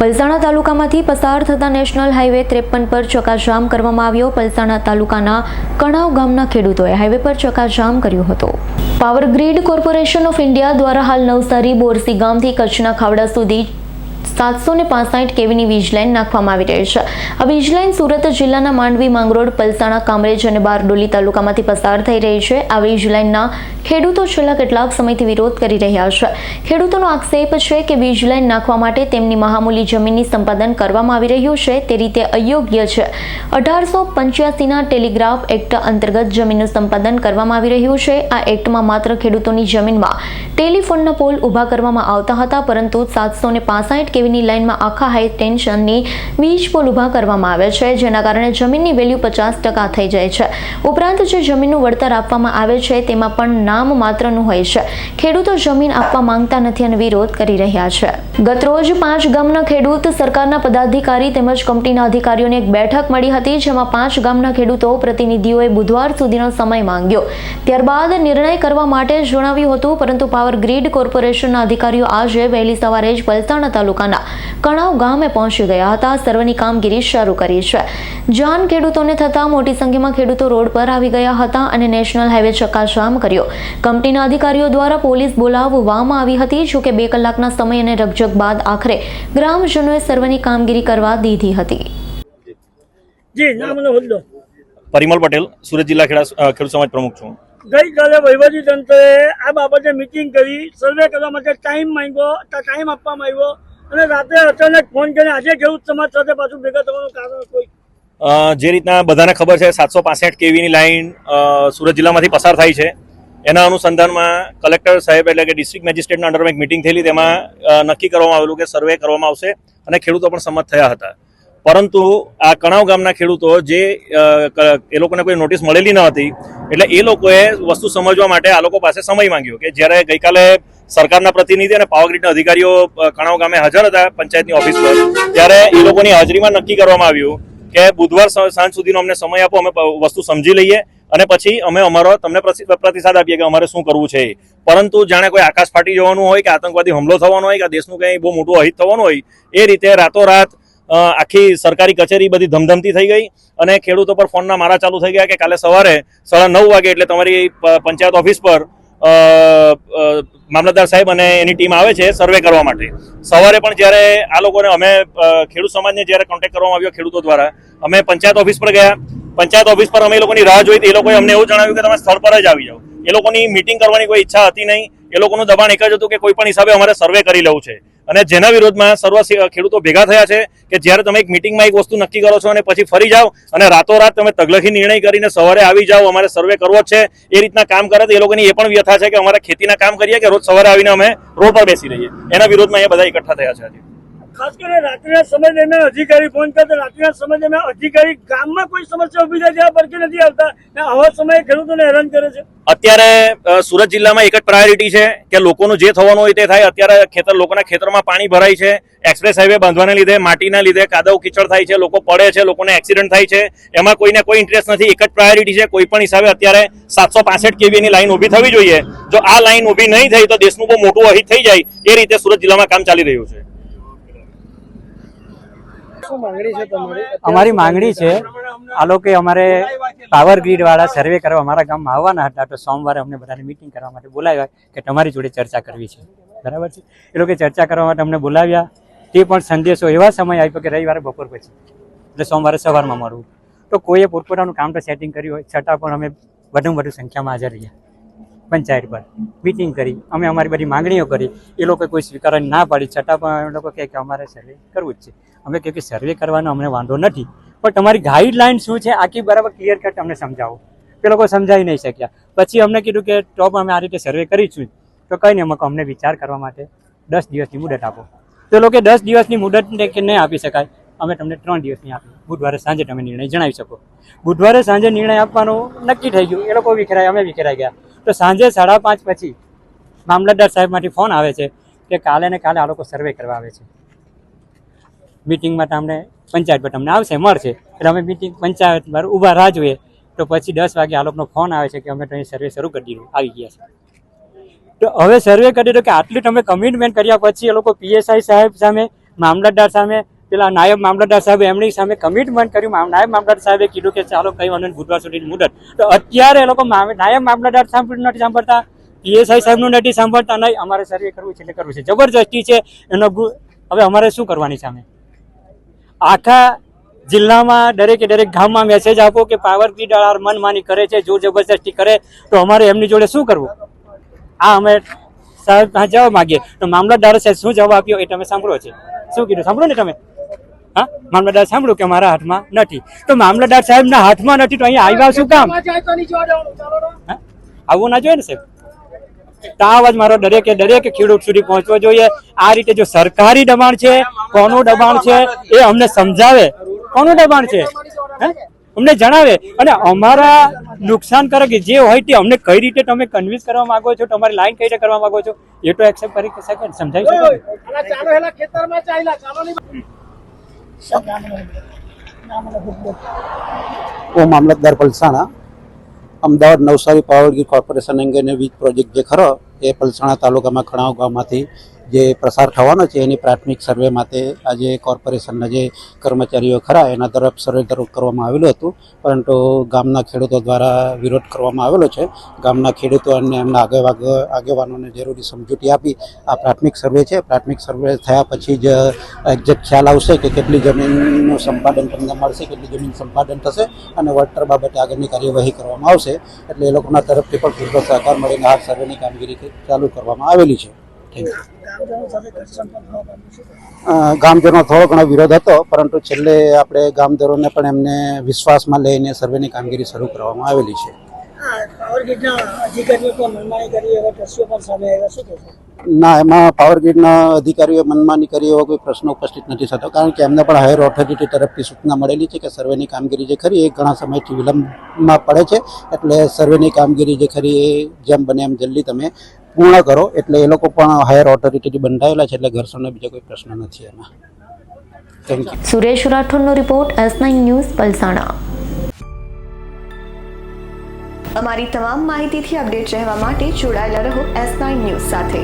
પલસાણા તાલુકામાંથી પસાર થતા national highway ત્રેપન પર ચકાજામ કરવામાં આવ્યો. પલસાણા તાલુકાના કણાવ ગામના ખેડૂતોએ હાઈવે પર ચકાજામ કર્યો હતો. Power grid corporation of India દ્વારા હાલ નવસારી બોરસી ગામથી કચ્છના ખાવડા સુધી સાતસો ને પાસઠ કેવીની વીજ નાખવામાં આવી રહી છે. આ વીજ સુરત જિલ્લાના માંડવી, માંગરોળ, પલસાણા, કામરેજ અને બારડોલી તાલુકામાંથી પસાર થઈ રહી છે. આ વીજ ખેડૂતો છેલ્લા કેટલાક સમયથી વિરોધ કરી રહ્યા છે. ખેડૂતોનો આક્ષેપ છે કે વીજ નાખવા માટે તેમની મહામૂલી જમીનની સંપાદન કરવામાં આવી રહ્યું છે. તે રીતે અયોગ્ય છે. અઢારસો પંચ્યાસીના ટેલિગ્રાફ એક્ટ અંતર્ગત જમીનનું સંપાદન કરવામાં આવી રહ્યું છે. આ એક્ટમાં માત્ર ખેડૂતોની જમીનમાં ટેલિફોનના પોલ ઊભા કરવામાં આવતા હતા, પરંતુ સાતસો ને પાસઠ કેવીની લાઇનમાં આખા હાઈ ટેન્શનની વીજ પોલ ઊભા કરવામાં આવે છે, જેના કારણે જમીનની વેલ્યુ પચાસ ટકા થઈ જાય છે. ઉપરાંત જે જમીનનું વળતર આપવામાં આવે છે, તેમાં પણ નામ માત્રનું હોય છે. ખેડૂતો જમીન આપવા માંગતા નથી અને વિરોધ કરી રહ્યા છે. ગતરોજ પાંચ ગામના ખેડૂત સરકારના પદાધિકારી તેમજ કંપનીના અધિકારીઓને એક બેઠક મળી હતી, જેમાં પાંચ ગામના ખેડૂતો પ્રતિનિધિઓએ બુધવાર સુધીનો સમય માંગ્યો. ત્યારબાદ નિર્ણય કરવા માટે જણાવ્યું હતું, પરંતુ પાવર ગ્રીડ કોર્પોરેશનના અધિકારીઓ આજે વહેલી સવારે જ પલસાણા તાલુકાના કણાવ ગામે પહોંચી ગયા હતા. સર્વેની કામગીરી શરૂ કરી છે. જાન ખેડૂતોને થતા મોટી સંખ્યામાં ખેડૂતો રોડ પર આવી ગયા હતા અને નેશનલ હાઈવે ચક્કાજામ કર્યો. કંપનીના અધિકારીઓ દ્વારા પોલીસ બોલાવવામાં આવી હતી. જોકે બે કલાકના સમય અને રકઝક બાદ આખરે ગ્રામજનોએ સર્વેની કામગીરી કરવા દીધી હતી. પરિમલ પટેલ સુરત જિલ્લા ખેડૂત સમાજ પ્રમુખ છું. ગઈકાલે વહીવટી તંત્રએ આ બાબતે મિટિંગ કરી. સર્વે કરવા માટે ટાઈમ માંગ્યો. ટાઈમ આપવામાં આવ્યો. અને રાત્રે અચાનક ફોન કરીને આજે ખેડૂત સમાજ સાથે પાછું ભેગા થવાનું કારણ કોઈ. જે રીતના બધાને ખબર છે, સાતસો પાસઠ કેવીની લાઇન સુરત જિલ્લામાંથી પસાર થાય છે. એના અનુસંધાનમાં કલેક્ટર સાહેબ એટલે કે ડિસ્ટ્રિક્ટ મેજિસ્ટ્રેટના અંડરમાં એક મિટિંગ થયેલી, તેમાં નક્કી કરવામાં આવેલું કે સર્વે કરવામાં આવશે અને ખેડૂતો પણ સંમત થયા હતા. પરંતુ આ કણાવ ગામના ખેડૂતો જે એ લોકોને કોઈ નોટિસ મળેલી ન હતી, એટલે એ લોકોએ વસ્તુ સમજવા માટે આ લોકો પાસે સમય માંગ્યો કે જ્યારે ગઈકાલે સરકારના પ્રતિનિધિ અને પાવર ગ્રીડના અધિકારીઓ કણાવ ગામે હાજર હતા પંચાયતની ઓફિસ પર. ત્યારે એ લોકોની હાજરીમાં નક્કી કરવામાં આવ્યું કે બુધવાર સાંજ સુધીનો અમને સમય આપો, અમે વસ્તુ સમજી લઈએ અને પછી અમે અમારો, તમને પ્રતિસાદ આપીએ કે અમારે શું કરવું છે. પરંતુ જાણે કોઈ આકાશ ફાટી જવાનું હોય કે આતંકવાદી હુમલો થવાનો હોય કે દેશનું કંઈ બહુ મોટું અહિત થવાનું હોય, એ રીતે રાતોરાત આખી સરકારી કચેરી બધી ધમધમતી થઈ ગઈ અને ખેડૂતો પર ફોનના મારા ચાલુ થઈ ગયા કે કાલે સવારે સાડા નવ વાગે એટલે તમારી પંચાયત ઓફિસ પર મામલતદાર સાહેબ અને એની ટીમ આવે છે સર્વે કરવા માટે. સવારે પણ જ્યારે આ લોકોને અમે ખેડૂત સમાજને જ્યારે કોન્ટેક્ટ કરવામાં આવ્યો ખેડૂતો દ્વારા, અમે પંચાયત ઓફિસ પર ગયા. પંચાયત ઓફિસ પર અમે એ લોકોની રાહ જોઈ હતી એ લોકોએ અમને એવું જણાવ્યું કે તમે સ્થળ પર જ આવી જાઓ. એ લોકોની મિટિંગ કરવાની કોઈ ઈચ્છા હતી નહીં. એ લોકોનું દબાણ એક જ હતું કે કોઈ પણ હિસાબે અમારે સર્વે કરી લેવું છે. અને જેના વિરોધમાં સર્વ ખેડૂતો ભેગા થયા છે કે જ્યારે તમે એક મિટિંગમાં એક વસ્તુ નક્કી કરો છો અને પછી ફરી જાઓ અને રાતોરાત તમે તગલખી નિર્ણય કરીને સવારે આવી જાઓ, અમારે સર્વે કરવો જ છે, એ રીતના કામ કરે તો એ લોકોની એ પણ વ્યથા છે કે અમારે ખેતીના કામ કરીએ કે રોજ સવારે આવીને અમે રોડ પર બેસી રહીએ. એના વિરોધમાં એ બધા એકઠા થયા છે આજે. ખાસ કરીને રાત્રિના સમય દરમિયાન અધિકારી ફોન કરતા રાત્રિના સમય દરમિયાન અધિકારી ગામમાં કોઈ સમસ્યા ઊભી થાય ત્યાં પરખી નથી આવતા. આવા સમયે ખેડૂતોને હેરાન કરે છે. અત્યારે સુરત જિલ્લામાં એક જ પ્રાયોરિટી છે કે લોકોનું જે થવાનું હોય તે થાય. અત્યારે ખેતર, લોકોના ખેતરમાં પાણી ભરાય છે. એક્સપ્રેસ હાઈવે બાંધવાને લીધે, માટીના લીધે કાદવ કીચડ થાય છે, લોકો પડે છે, લોકોને એક્સિડન્ટ થાય છે. એમાં કોઈને કોઈ ઇન્ટરેસ્ટ નથી. એક જ પ્રાયોરિટી છે કોઈ પણ હિસાબે અત્યારે સાતસો પાસઠ કેવીની લાઈન ઊભી થવી જોઈએ. જો આ લાઈન ઊભી નહીં થઈ તો દેશનું બહુ મોટું અહિત થઈ જાય. એ રીતે સુરત જિલ્લામાં કામ ચાલી રહ્યું છે. અમારી માંગણી છે, આ લોકો અમારે પાવર ગ્રીડ વાળા સર્વે કરવા અમારા ગામમાં આવવાના હતા તો સોમવારે અમને બધાને મિટિંગ કરવા માટે બોલાવ્યા કે તમારી જોડે ચર્ચા કરવી છે. બરાબર છે? એ લોકો ચર્ચા કરવા માટે અમને બોલાવ્યા. તે પણ સંદેશો એવા સમય આપ્યો કે રવિવારે બપોર પછી. એટલે સોમવારે સવારમાં મળવું. તો કોઈએ પોતપોતાનું કામ તો સેટિંગ કર્યું હોય, છતાં પણ અમે વધુમાં વધુ સંખ્યામાં હાજર રહ્યા. પંચાયત પર મિટિંગ કરી, અમે અમારી બધી માંગણીઓ કરી. એ લોકો કોઈ સ્વીકારવાની ના પાડી, છતાં પણ એ લોકો કહે કે અમારે સર્વે કરવું જ છે. અમે કહે કે સર્વે કરવાનો અમને વાંધો નથી. પણ તમારી ગાઈડલાઈન શું છે? આખી બરાબર ક્લિયર કટ અમને સમજાવો. તે લોકો સમજાવી નહીં શક્યા. પછી અમને કીધું કે ટોપ અમે આ રીતે સર્વે કરીશું. તો કંઈ નહીં, અમે અમને વિચાર કરવા માટે દસ દિવસની મુદત આપો. તો લોકો દસ દિવસની મુદત નહીં આપી શકાય. અમે તમને ત્રણ દિવસની આપી બુધવારે સાંજે તમે નિર્ણય જણાવી શકો. બુધવારે સાંજે નિર્ણય આપવાનો નક્કી થઈ ગયું. એ લોકો વિખેરાય, અમે વિખેરાઈ ગયા. તો સાંજે સાડા પાંચ પછી મામલતદાર સાહેબમાંથી ફોન આવે છે કે કાલે ને કાલે આ લોકો સર્વે કરવા આવે છે. મિટિંગમાં તમને પંચાયત પર તમને આવશે, મળશે. એટલે અમે મિટિંગ, પંચાયત પર ઊભા રાહ જોઈએ. તો પછી દસ વાગે આ લોકોનો ફોન આવે છે કે અમે તમે સર્વે શરૂ કરી દીધું, આવી ગયા છે. તો હવે સર્વે કરી દીધો કે આટલી તમે કમિટમેન્ટ કર્યા પછી એ લોકો પીએસઆઈ સાહેબ સામે, મામલતદાર સામે, પેલા નાયબ મામલતદાર સાહેબ એમની સામે કમિટમેન્ટ કર્યું. નાયબ મામલતદાર સાહેબે કીધું કે ચાલો કઈ વાંધો બુધવાર સુધીની મુદત. તો અત્યારે એ લોકો નાયબ મામલતદાર સાહેબ નથી સાંભળતા પીએસઆઈ સાહેબનું નથી સાંભળતા, નહીં, અમારે સર્વે કરવું છે એટલે કરવું છે. જબરજસ્તી છે. એનો હવે અમારે શું કરવાની સામે? આખા જિલ્લામાં દરેકે દરેક ગામમાં મેસેજ આપો કે પાવર ગ્રીડ મનમાની કરે છે જોર જબરજસ્તી કરે તો અમારે એમની જોડે શું કરવું? આ અમે સાહેબ ત્યાં જવાબ માગીએ. તો મામલતદાર સાહેબ શું જવાબ આપ્યો એ તમે સાંભળો છે. શું કીધું? સાંભળો ને તમે? હા મામલતદાર સાંભળ્યું કે મારા હાથમાં નથી. તો મામલતદાર સાહેબના હાથમાં નથી તો અહીંયા આવ્યા શું કામ? આવવું ના જોઈએ ને સાહેબ? તો આ અવાજ મારો દરેકે દરેક ખેડૂત સુધી પહોંચવો જોઈએ. આ રીતે જો સરકારી દબાણ છે કોનું દબાણ છે એ અમને સમજાવે. કોનું દબાણ છે? હે? અમને જણાવે. અને અમારા નુકસાનકારક જે હોય તે અમને કઈ રીતે તમે કન્વિન્સ કરવા માંગો છો તમારી લાઈન કઈ રીતે કરવા માંગો છો એ તો એક્સેપ્ટ કરી શકે ને, સમજાવી શકો ઓ મામલતદાર Palsana. Ahmedabad Navsari power grid corporation અંગેનો વીજ પ્રોજેક્ટ જે ખરો, એ પલસાણા તાલુકામાં ખણાવ ગામમાંથી જે પ્રસાર થવાનો છે, એની પ્રાથમિક સર્વે માટે આજે કોર્પોરેશનના જે કર્મચારીઓ ખરા, એના તરફ સર્વે કરવામાં આવેલું હતું. પરંતુ ગામના ખેડૂતો દ્વારા વિરોધ કરવામાં આવેલો છે. ગામના ખેડૂતો અને એમના આગેવાગ આગેવાનોને જરૂરી સમજૂતી આપી આ પ્રાથમિક સર્વે છે. પ્રાથમિક સર્વે થયા પછી જ એક્ઝેક્ટ ખ્યાલ આવશે કે કેટલી જમીનનું સંપાદન તમને મળશે, કેટલી જમીન સંપાદન થશે અને વળતર બાબતે આગળની કાર્યવાહી કરવામાં આવશે. એટલે એ લોકોના તરફથી પણ પૂરતો સહકાર મળીને આ સર્વેની કામગીરી ચાલુ કરવામાં આવેલી છે. ગામજનો થોડો ઘણો વિરોધ હતો પરંતુ છેલ્લે આપણે ગામજનોને પણ એમને વિશ્વાસમાં લઈને સર્વેની કામગીરી શરૂ કરવામાં આવેલી છે. ના એમાં પાવર ગ્રીડના અધિકારીઓએ મનમાની કરી એવો કોઈ પ્રશ્ન ઉપસ્થિત નથી થતો કારણ કે એમને પણ હાયર ઓથોરિટી તરફથી સૂચના મળેલી છે કે સર્વેની કામગીરી જે ખરી એ ઘણા સમયથી વિલંબમાં પડે છે એટલે સર્વેની કામગીરી જે ખરી એ જેમ બને એમ જલ્દી તમે પૂર્ણ કરો એટલે એ લોકો પણ હાયર ઓથોરિટીથી બંધાયેલા છે એટલે ઘર્ષણનો બીજો કોઈ પ્રશ્ન નથી એમાં. Thank you Suresh રાઠોડનો report S nine news Palsana. અમારી તમામ માહિતીથી અપડેટ રહેવા માટે જોડાયેલા રહો એસ નાઇન ન્યૂઝ સાથે.